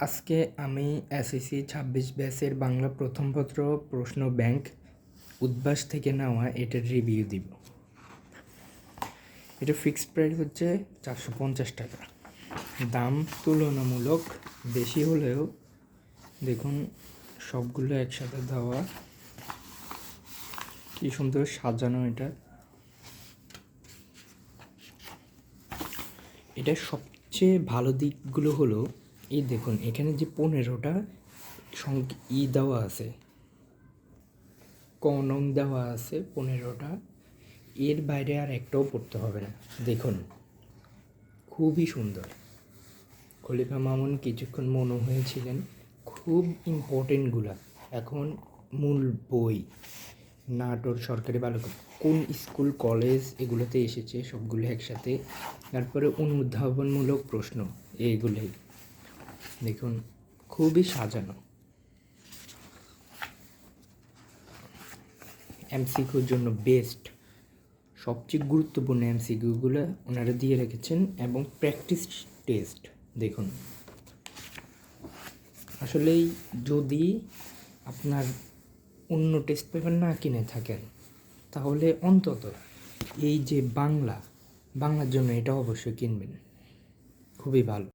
আজকে আমি এসএসসি ছাব্বিশ ব্যাচের বাংলা প্রথম পত্র প্রশ্ন ব্যাংক উদ্বাস থেকে নেওয়া এটার রিভিউ দিব। এটা ফিক্সড প্রাইস হচ্ছে চারশো পঞ্চাশ টাকা। দাম তুলনামূলক বেশি হলেও দেখুন সবগুলো একসাথে দেওয়া। কি সুন্দর সাজানো এটা। এটার সবচেয়ে ভালো দিকগুলো হলো এই দেখুন, এখানে যে পনেরোটা সঙ্গে ই দেওয়া আছে কনং দেওয়া আছে পনেরোটা, এর বাইরে আর একটাও পড়তে হবে না। দেখুন, খুবই সুন্দর। খলিফা মামুন কিছুক্ষণ মনে হয়েছিলেন, খুব ইম্পর্টেন্টগুলা এখন মূল বই, নাটোর সরকারি বালক, কোন স্কুল, কলেজ এগুলোতে এসেছে সবগুলো একসাথে। তারপরে অনুধাবনমূলক প্রশ্ন, এইগুলোই। দেখুন, খুবই সাজানো। এমসিকিউর জন্য বেস্ট সবচেয়ে গুরুত্বপূর্ণ এমসিকিউগুলো ওনারা দিয়ে রেখেছেন এবং প্র্যাকটিস টেস্ট দেখুন। আসলেই যদি আপনার অন্য টেস্ট পেপার না কিনে থাকেন, তাহলে অন্তত এই যে বাংলা, বাংলার জন্য এটা অবশ্যই কিনবেন। খুবই ভালো।